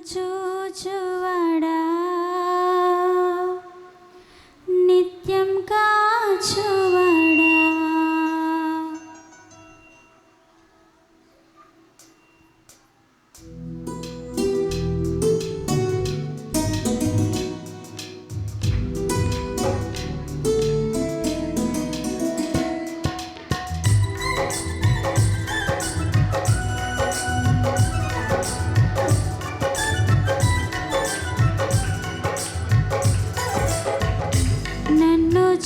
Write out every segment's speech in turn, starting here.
చూచువడా? నిత్యం కాచువడా? ఆ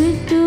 to do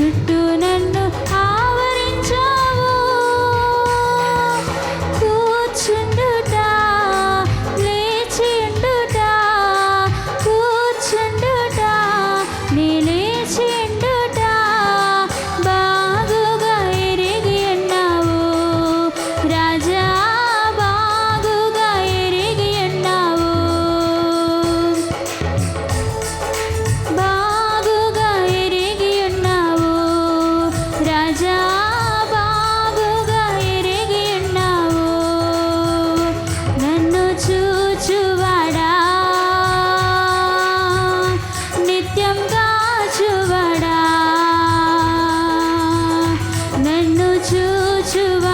చుట్టూ to to